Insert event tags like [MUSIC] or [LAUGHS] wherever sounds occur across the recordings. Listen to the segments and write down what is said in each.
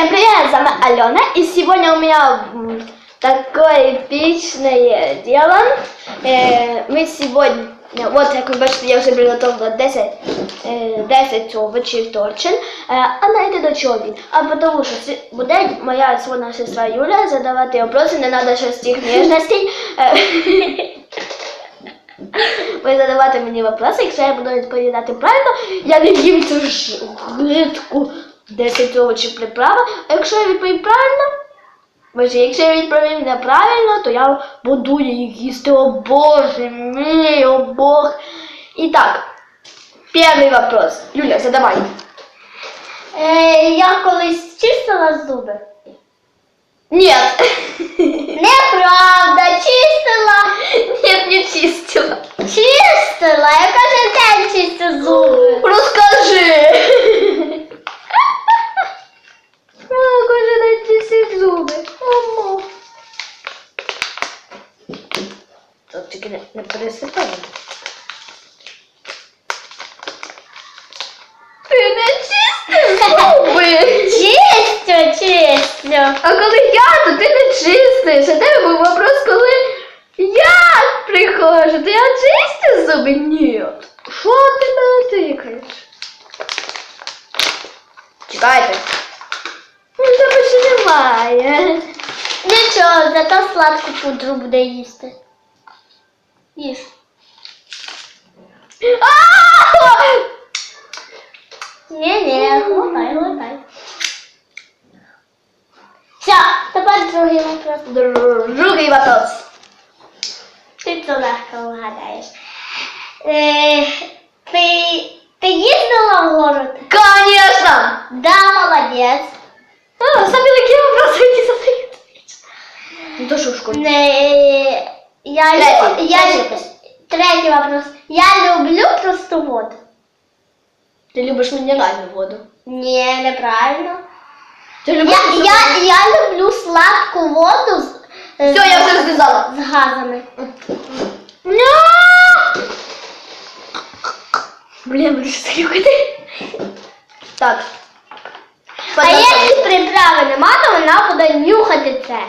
Всем привет, с вами Алена, и сегодня у меня м, такое эпичное дело. Э, мы сегодня, вот как вы бачите, я вже приготувала 10, е, 10 овочів торчин. Е, а знаєте до чого він? А тому що це буде моя сводна сестра Юля задавати вопроси, не треба щось тих ніжностей. Е, [LAUGHS] Ви задавати мені вопроси, якщо я буду відповідати правильно, я не їм цю ж гидку 10 овочів приправа. А якщо я відповім правильно, Боже, якщо я відповім неправильно, то я буду їх їсти, о Боже мій, о Бог. І так, перший вопрос. Юля, задавай. Е, я колись чистила зуби. Ні. Тут тільки не, не пересипай. Ти не чистиш зуби. Чистю, чистю. А коли я, то ти не чистиш. А тебе був вопрос, коли я приходжу, то я чистю зуби? Ні. Що ти мене тикаєш? Чекайте. Ну, тебе ще немає. Нічого, зато сладку пудру буде їсти. Їж. А! Ні-ні, глотай, глотай. Все, тепер другий вопрос. Другий вопрос. Ти це легко вгадаєш. Е, ти, ти їздила в город? Конечно! Да, молодець. А, самі такі вопроси, які задають. Ну то що в школі? Не, я, Третій, лю- я, третій лю- вопрос. Я люблю просту воду. Ти любиш мінеральну воду. Ні, неправильно. Ти любиш Я, я, я люблю сладку воду з, е, Все, я вже сказала. з газами. Блін, буду щось хрюкати. Так. А якщо приправи нема, то вона буде нюхати це.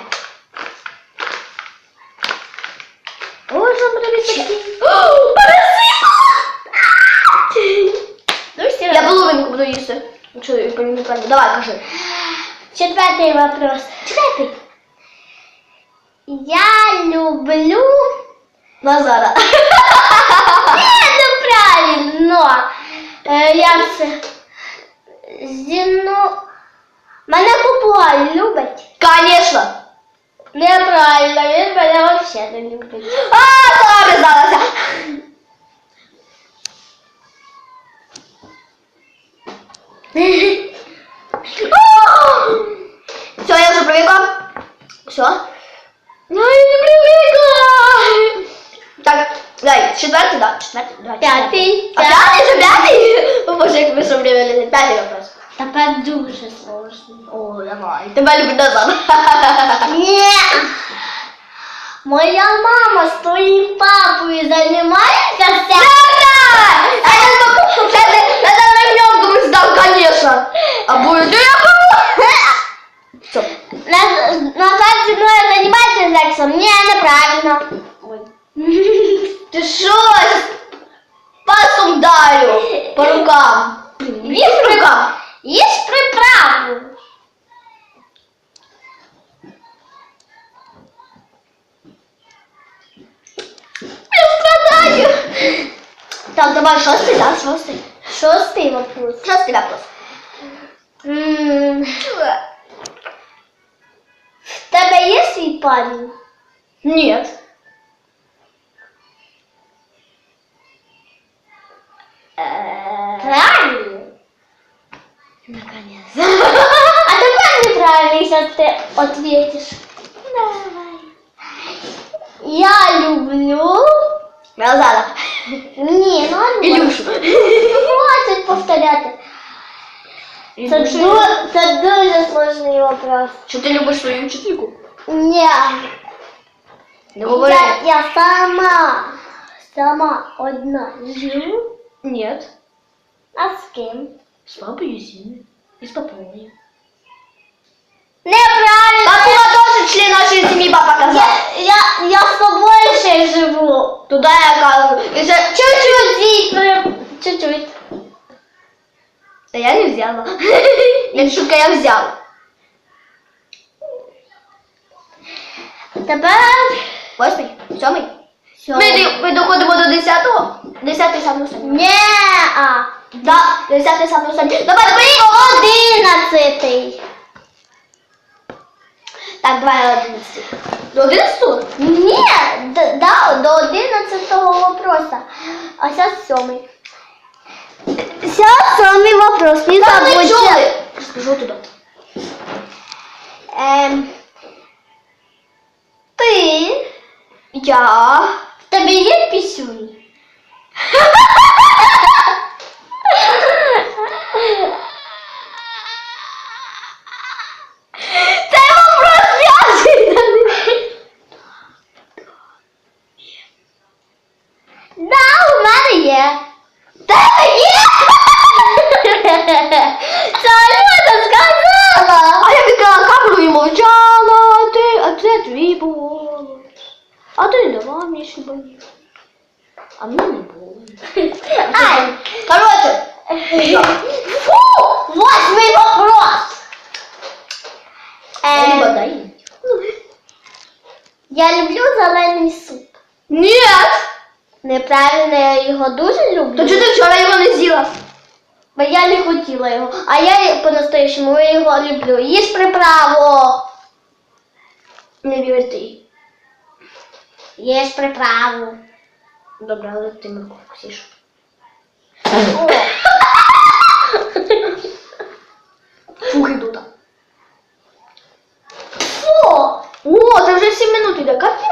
Можна привіт такі. Ну. Я половинку буду їсти. Якщо я пам'ятаю неправильно. Давай, кажи. Четвертий вопрос. Четвертий. Я люблю... Назара. [LAUGHS] Ні, неправильно. Е, як це? Зіну... Мене попугай любить. Конечно. Неправильно, він мене взагалі не любить. А, призналася. Все, я вже привикла. Все. Ну, я не привикла. Так, дай, четвертий, да, четвертий, давай. П'ятий. А п'ятий, що п'ятий? О, Боже, як ми що привели. П'ятий вопрос. Тепер дуже сложно. О, давай. Тебе любить назад. [LAUGHS] Ні. Моя мама з твоїм папою займається вся. А я только это, это ремнем думаю, сдал, конечно. А будет, да я помогу. Все. Наз- Назад зі мною займається сексом. Ні, неправильно. Ты что? Пасом дарю по рукам. Блин, по рукам. Їж приправу. Я страдаю. Так, давай шостый, да, шостый. Шостий вопрос. Шостый вопрос. М, В тебе є свій парень? Нет. Назад. Ні, ну. Хватить повторяти. Це, ду- це дуже сложний вопрос. Що ти любиш свою вчительку? Ні. Не говори. Я, я сама, сама одна живу. Нет. А з ким? С папой Зины. И с папой. член нашої сім'ї папа казав. Я, я, я з тобою ще живу. Туди я кажу. І ще чуть-чуть звідти. Чуть-чуть. Та я не взяла. [LAUGHS] Я шука, я взяла. Тепер восьмий, сьомий. Ми, Сьомий. ди- ми доходимо до десятого. Десятий сам останній. Ні, а. Да, десятий сам останній. Давай, бери! Одинадцятий. Так, давай одинадцятий. До одинадцятого? Ні, д- да, до одинадцятого вопроса. А зараз сьомий. Сейчас сьомий вопрос, не Так, ми чули. Скажу туди. Ем, ти, Я. в тебе є пісюнь? [LAUGHS] Це вопрос зв'язаний. Да, у мене є. Тебе є? Це Альона сказала. А я відкрила камеру і мовчала, а ти, а це твій голос. А ти не давав мені шибанів. А мені не було. Ай, Короче, фу, восьмий вопрос. я не Ем, дай. я люблю зелений суп. Ні! Неправильно, я його дуже люблю. То чого ти вчора його не з'їла? Бо я не хотіла його. А я по-настоящему його люблю. Їж приправу. Не вір ти. Їж приправу. Добре, але ти морковку сіш. Фух, іду там. фу. О, це вже 7 минут іде, капець.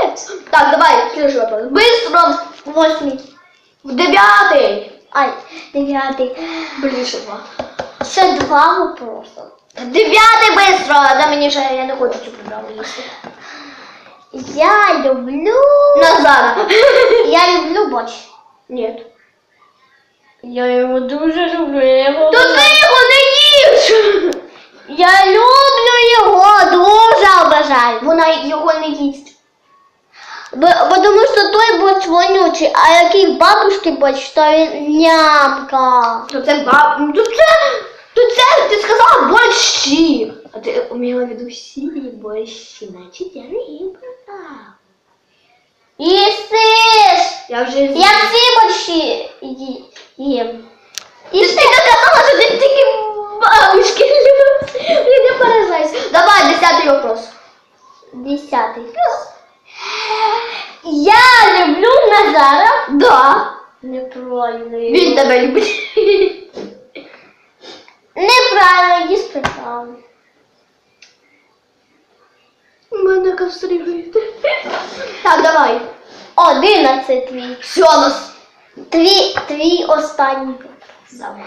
Так, давай, следующий вопрос. Быстро. Восьмий. В дев'ятий. Ай, дев'ятий. Блін, ще два. Ще два вопроси. Дев'ятий быстро. Да мені ще, я не хочу цю програму їсти. Я люблю. Назара. Я люблю борщ. Ні. Я його дуже люблю. Я його, То ти його не їш. я люблю його, дуже обожаю. Вона його не їсть. Бо, бо тому що той борщ вонючий, а який бабушки борщ, то він нямка. То це баб... ну, То це... То це ти сказала борщі. А ти уміла від усі борщі. Значить, я не їм правда. Їсиш! Я вже Я всі борщі ї- їм. І ти казала, що ти тільки бабушки любиш. Блін, не поражайся. Давай, десятий вопрос. Десятий. Я люблю Назара. Да. Неправильно. Він тебе любить. Неправильно, їж приправу. Мене каструють. Так, давай. Одинадцять твій. Все, нас. Твій, твій останній. Давай.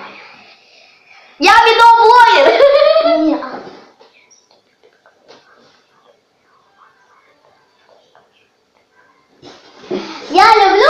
Я відеоблогер. regalo